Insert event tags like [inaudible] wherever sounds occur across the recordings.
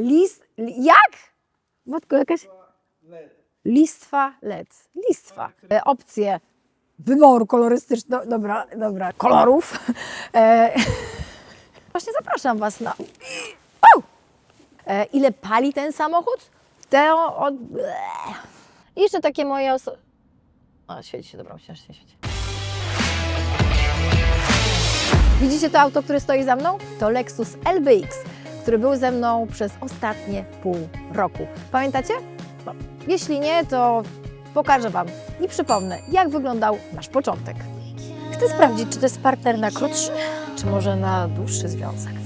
List, li, jak? Matko, jakaś... Listwa LED. Listwa. E, opcje wyboru kolorystycznego, dobra, dobra, kolorów. E, [laughs] właśnie zapraszam Was na... Au! E, ile pali ten samochód? Te od... I jeszcze takie moje oso... O, świeci się, dobra, że się świeci. Widzicie to auto, które stoi za mną? To Lexus LBX, który był ze mną przez ostatnie pół roku. Pamiętacie? No, jeśli nie, to pokażę Wam i przypomnę, jak wyglądał nasz początek. Chcę sprawdzić, czy to jest partner na krótszy, czy może na dłuższy związek.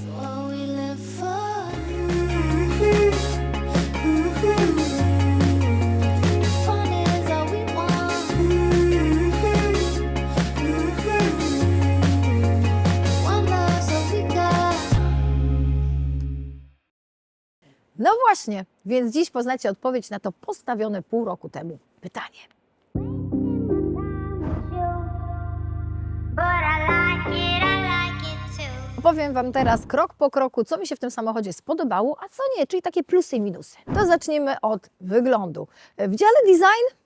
Właśnie, więc dziś poznacie odpowiedź na to postawione pół roku temu pytanie. Opowiem Wam teraz krok po kroku, co mi się w tym samochodzie spodobało, a co nie, czyli takie plusy i minusy. To zaczniemy od wyglądu. W dziale design,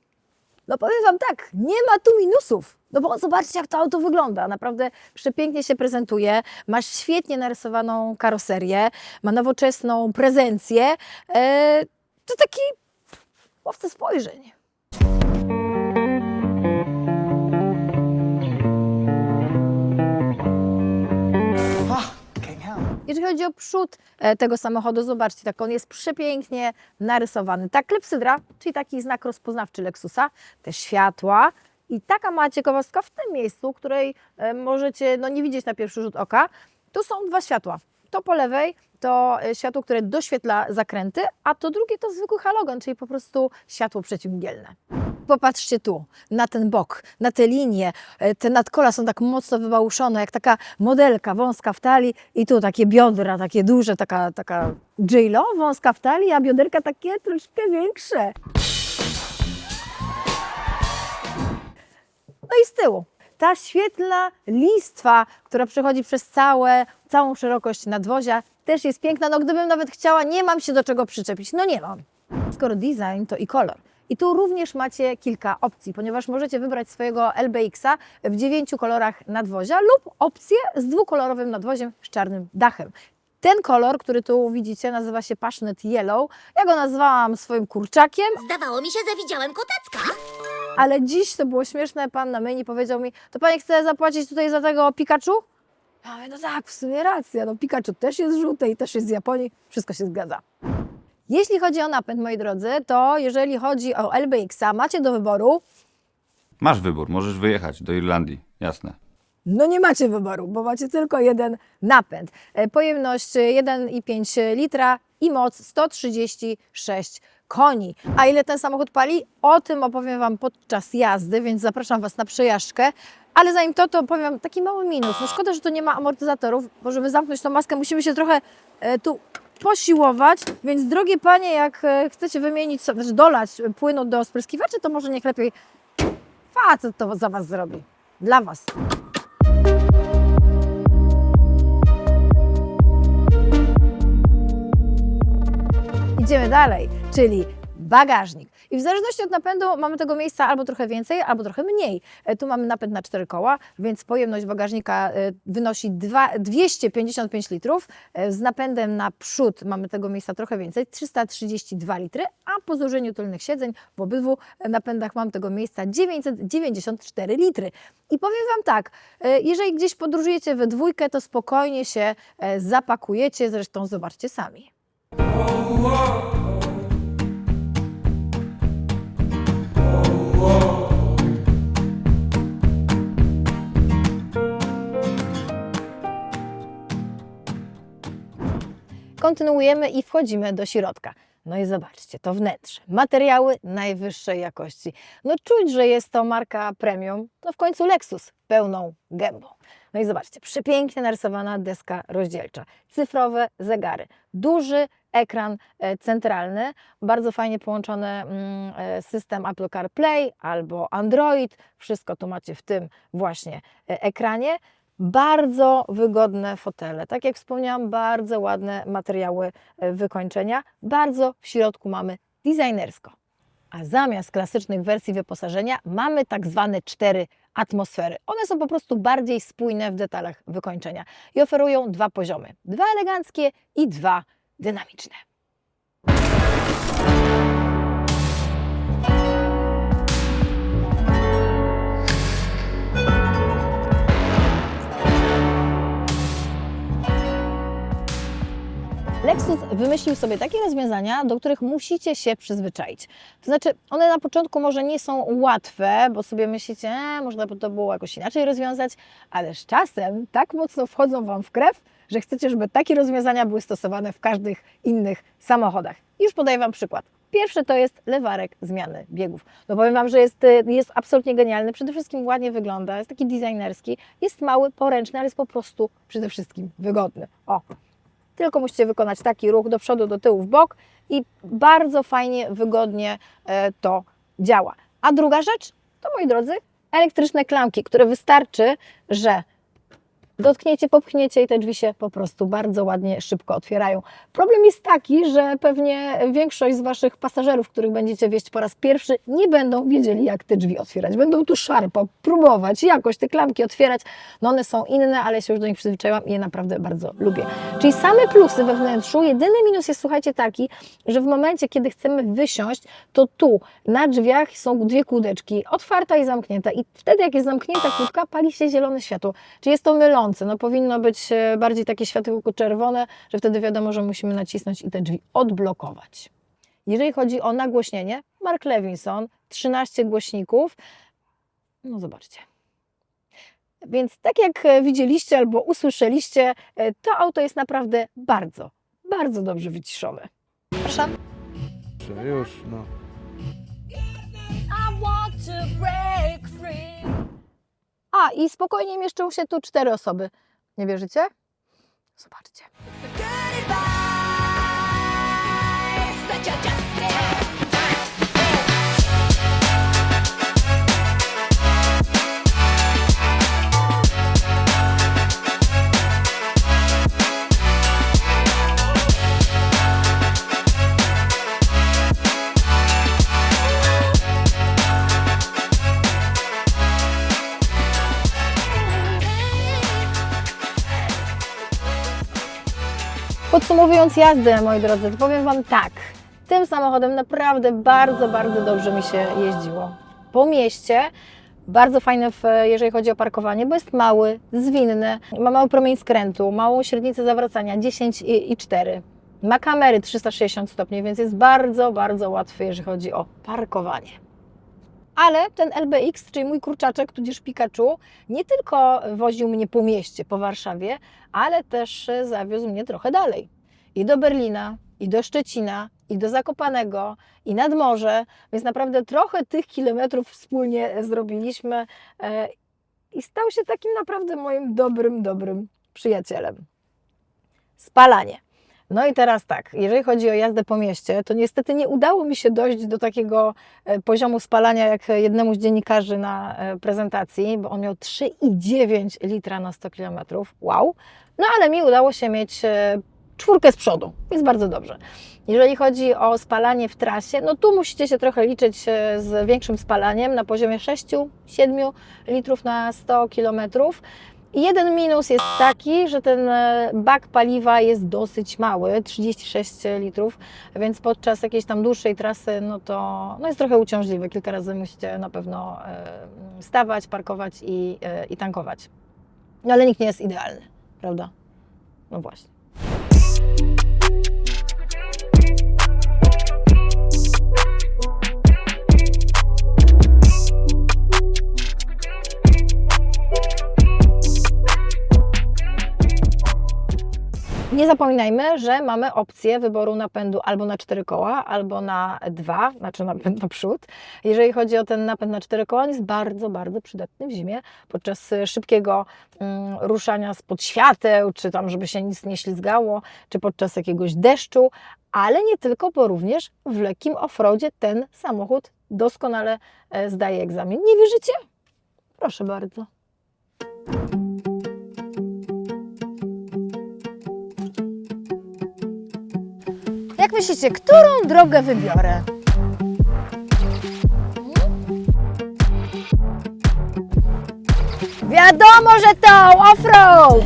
no powiem Wam tak, nie ma tu minusów. No bo zobaczcie, jak to auto wygląda. Naprawdę przepięknie się prezentuje. Ma świetnie narysowaną karoserię, ma nowoczesną prezencję. E, to taki łowca spojrzeń. Chodzi o przód e, tego samochodu, zobaczcie, tak on jest przepięknie narysowany. Ta klepsydra, czyli taki znak rozpoznawczy Lexusa, te światła i taka mała ciekawostka w tym miejscu, której e, możecie no, nie widzieć na pierwszy rzut oka, tu są dwa światła. To po lewej to e, światło, które doświetla zakręty, a to drugie to zwykły halogen, czyli po prostu światło przeciwmgielne. Popatrzcie tu, na ten bok, na te linie. E, Te nadkola są tak mocno wybałuszone, jak taka modelka wąska w talii i tu takie biodra, takie duże, taka, taka J-Lo wąska w talii, a bioderka takie troszkę większe. No i z tyłu. Ta świetlna listwa, która przechodzi przez całe, całą szerokość nadwozia, też jest piękna. No gdybym nawet chciała, nie mam się do czego przyczepić. No nie mam. Skoro design, to i kolor. I tu również macie kilka opcji, ponieważ możecie wybrać swojego LBX-a w dziewięciu kolorach nadwozia lub opcję z dwukolorowym nadwoziem z czarnym dachem. Ten kolor, który tu widzicie, nazywa się Passionate Yellow. Ja go nazwałam swoim kurczakiem, Zdawało mi się, że widziałem kotacka. ale dziś to było śmieszne, pan na myjni powiedział mi, to pani chce zapłacić tutaj za tego Pikachu? Ja mówię, no tak, w sumie racja, no Pikachu też jest żółte i też jest z Japonii, wszystko się zgadza. Jeśli chodzi o napęd, moi drodzy, to jeżeli chodzi o LBX-a, macie do wyboru, Masz wybór, możesz wyjechać do Irlandii, jasne. no nie macie wyboru, bo macie tylko jeden napęd. E, Pojemność e, 1,5 litra i moc 136 koni. A ile ten samochód pali? O tym opowiem Wam podczas jazdy, więc zapraszam Was na przejażdżkę. Ale zanim to, to powiem taki mały minus. No szkoda, że tu nie ma amortyzatorów, bo żeby zamknąć tą maskę, musimy się trochę e, tu posiłować. Więc drogie panie, jak e, chcecie wymienić, znaczy dolać płynu do spryskiwaczy, to może niech lepiej facet to za Was zrobi. Dla Was. Idziemy dalej, czyli bagażnik. I w zależności od napędu mamy tego miejsca albo trochę więcej, albo trochę mniej. E, Tu mamy napęd na cztery koła, więc pojemność bagażnika e, wynosi dwa- 255 litrów. E, Z napędem na przód mamy tego miejsca trochę więcej, 332 litry, a po złożeniu tylnych siedzeń w obydwu napędach mam tego miejsca 994 litry. I powiem Wam tak, jeżeli gdzieś podróżujecie we dwójkę, to spokojnie się zapakujecie, zresztą zobaczcie sami. Kontynuujemy i wchodzimy do środka. No i zobaczcie, to wnętrze. Materiały najwyższej jakości. No czuć, że jest to marka premium. To w końcu Lexus pełną gębą. No i zobaczcie, przepięknie narysowana deska rozdzielcza. Cyfrowe zegary. Duży ekran e, centralny, bardzo fajnie połączony mm, e, system Apple CarPlay albo Android. Wszystko tu macie w tym właśnie e, ekranie. Bardzo wygodne fotele. Tak jak wspomniałam, bardzo ładne materiały e, wykończenia. Bardzo w środku mamy designersko. A zamiast klasycznych wersji wyposażenia mamy tak zwane cztery atmosfery. One są po prostu bardziej spójne w detalach wykończenia i oferują dwa poziomy: dwa eleganckie i dwa dynamiczne. Wymyślił sobie takie rozwiązania, do których musicie się przyzwyczaić. To znaczy, one na początku może nie są łatwe, bo sobie myślicie, e, można by to było jakoś inaczej rozwiązać, ale z czasem tak mocno wchodzą Wam w krew, że chcecie, żeby takie rozwiązania były stosowane w każdych innych samochodach. Już podaję Wam przykład. Pierwszy to jest lewarek zmiany biegów. No powiem Wam, że jest, y, jest absolutnie genialny. Przede wszystkim ładnie wygląda, jest taki designerski, jest mały, poręczny, ale jest po prostu przede wszystkim wygodny. O, tylko musicie wykonać taki ruch do przodu, do tyłu, w bok i bardzo fajnie, wygodnie e, to działa. A druga rzecz to, moi drodzy, elektryczne klamki, które wystarczy, że dotkniecie, popchniecie i te drzwi się po prostu bardzo ładnie, szybko otwierają. Problem jest taki, że pewnie większość z Waszych pasażerów, których będziecie wieść po raz pierwszy, nie będą wiedzieli, jak te drzwi otwierać. Będą tu szarpo, próbować jakoś te klamki otwierać. No one są inne, ale się już do nich przyzwyczaiłam i je naprawdę bardzo lubię. Czyli same plusy we wnętrzu. Jedyny minus jest, słuchajcie, taki, że w momencie, kiedy chcemy wysiąść, to tu na drzwiach są dwie kłódeczki, otwarta i zamknięta. I wtedy, jak jest zamknięta kłódka, pali się zielone światło. Czyli jest to mylące. No powinno być e, bardziej takie światełko czerwone, że wtedy wiadomo, że musimy nacisnąć i te drzwi odblokować. Jeżeli chodzi o nagłośnienie, Mark Levinson, 13 głośników. No zobaczcie. Więc tak jak e, widzieliście albo usłyszeliście, e, to auto jest naprawdę bardzo, bardzo dobrze wyciszone. Proszę. Już, no. A, i spokojnie mieszczą się tu cztery osoby. Nie wierzycie? Zobaczcie. Podsumowując jazdę, moi drodzy, powiem Wam tak. Tym samochodem naprawdę bardzo, bardzo dobrze mi się jeździło. Po mieście bardzo fajne, w, jeżeli chodzi o parkowanie, bo jest mały, zwinny, ma mały promień skrętu, małą średnicę zawracania 10 i, i 4. Ma kamery 360 stopni, więc jest bardzo, bardzo łatwy, jeżeli chodzi o parkowanie. Ale ten LBX, czyli mój kurczaczek, tudzież Pikachu, nie tylko woził mnie po mieście, po Warszawie, ale też zawiózł mnie trochę dalej. I do Berlina, i do Szczecina, i do Zakopanego, i nad morze, więc naprawdę trochę tych kilometrów wspólnie zrobiliśmy e, i stał się takim naprawdę moim dobrym, dobrym przyjacielem. Spalanie. No i teraz tak, jeżeli chodzi o jazdę po mieście, to niestety nie udało mi się dojść do takiego e, poziomu spalania jak jednemu z dziennikarzy na e, prezentacji, bo on miał 3,9 litra na 100 km. Wow! No ale mi udało się mieć czwórkę z przodu, jest bardzo dobrze. Jeżeli chodzi o spalanie w trasie, no tu musicie się trochę liczyć e, z większym spalaniem na poziomie 6-7 litrów na 100 km. Jeden minus jest taki, że ten e, bak paliwa jest dosyć mały, 36 litrów, więc podczas jakiejś tam dłuższej trasy, no to no jest trochę uciążliwe. Kilka razy musicie na pewno e, stawać, parkować i, i tankować. No ale nikt nie jest idealny, prawda? No właśnie. thank you Nie zapominajmy, że mamy opcję wyboru napędu albo na cztery koła, albo na dwa, znaczy napęd naprzód. Jeżeli chodzi o ten napęd na cztery koła, on jest bardzo, bardzo przydatny w zimie podczas e, szybkiego mm, ruszania spod świateł, czy tam, żeby się nic nie ślizgało, czy podczas jakiegoś deszczu, ale nie tylko, bo również w lekkim offroadzie ten samochód doskonale e, zdaje egzamin. Nie wierzycie? Proszę bardzo. Myślicie, którą drogę wybiorę? Wiadomo, że tą offroad!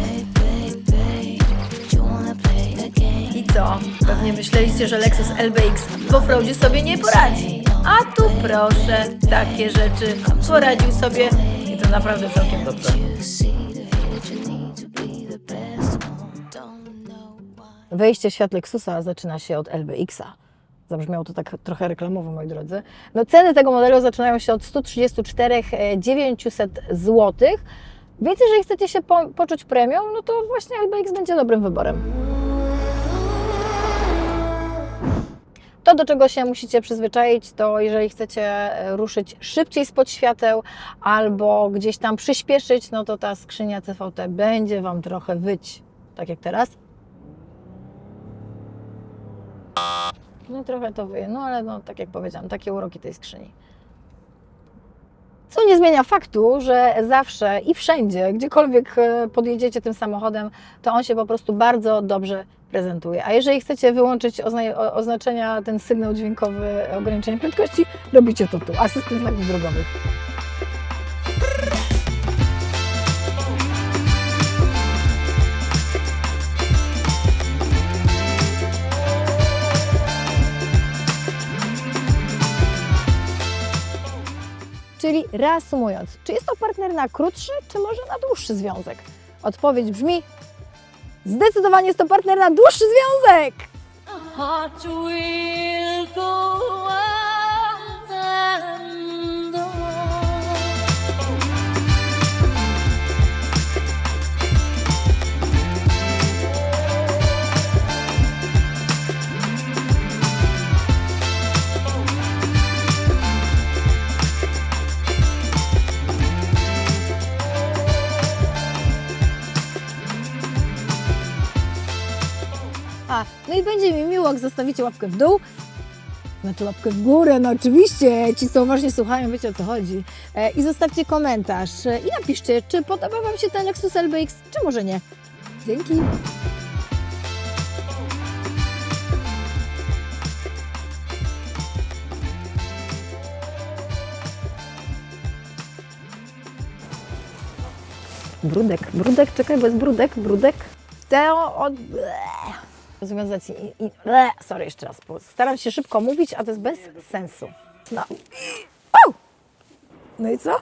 I co? Pewnie myśleliście, że Lexus LBX w offroadzie sobie nie poradzi. A tu proszę, takie rzeczy poradził sobie i to naprawdę całkiem dobrze. Wejście w świat Lexusa zaczyna się od LBX-a. Zabrzmiało to tak trochę reklamowo, moi drodzy. No, ceny tego modelu zaczynają się od 134 900 zł. Więc jeżeli chcecie się po, poczuć premium, no to właśnie LBX będzie dobrym wyborem. To, do czego się musicie przyzwyczaić, to jeżeli chcecie e, ruszyć szybciej spod świateł albo gdzieś tam przyspieszyć, no to ta skrzynia CVT będzie Wam trochę wyć, tak jak teraz. No trochę to wyje, no ale no, tak jak powiedziałam, takie uroki tej skrzyni. Co nie zmienia faktu, że zawsze i wszędzie, gdziekolwiek e, podjedziecie tym samochodem, to on się po prostu bardzo dobrze prezentuje. A jeżeli chcecie wyłączyć ozna- oznaczenia, ten sygnał dźwiękowy ograniczenia prędkości, robicie to tu. Asystent znaków drogowych. Czyli reasumując, czy jest to partner na krótszy, czy może na dłuższy związek? Odpowiedź brzmi: zdecydowanie jest to partner na dłuższy związek! No i będzie mi miło, jak zostawicie łapkę w dół. Znaczy łapkę w górę, no oczywiście, ci co uważnie słuchają, wiecie o co chodzi. E, I zostawcie komentarz e, i napiszcie, czy podoba Wam się ten Lexus LBX, czy może nie. Dzięki. Brudek, brudek, czekaj, bo jest brudek, brudek. Teo od... Rozwiązać i... i ble. sorry, jeszcze raz, staram się szybko mówić, a to jest bez sensu. No. Au! No i co?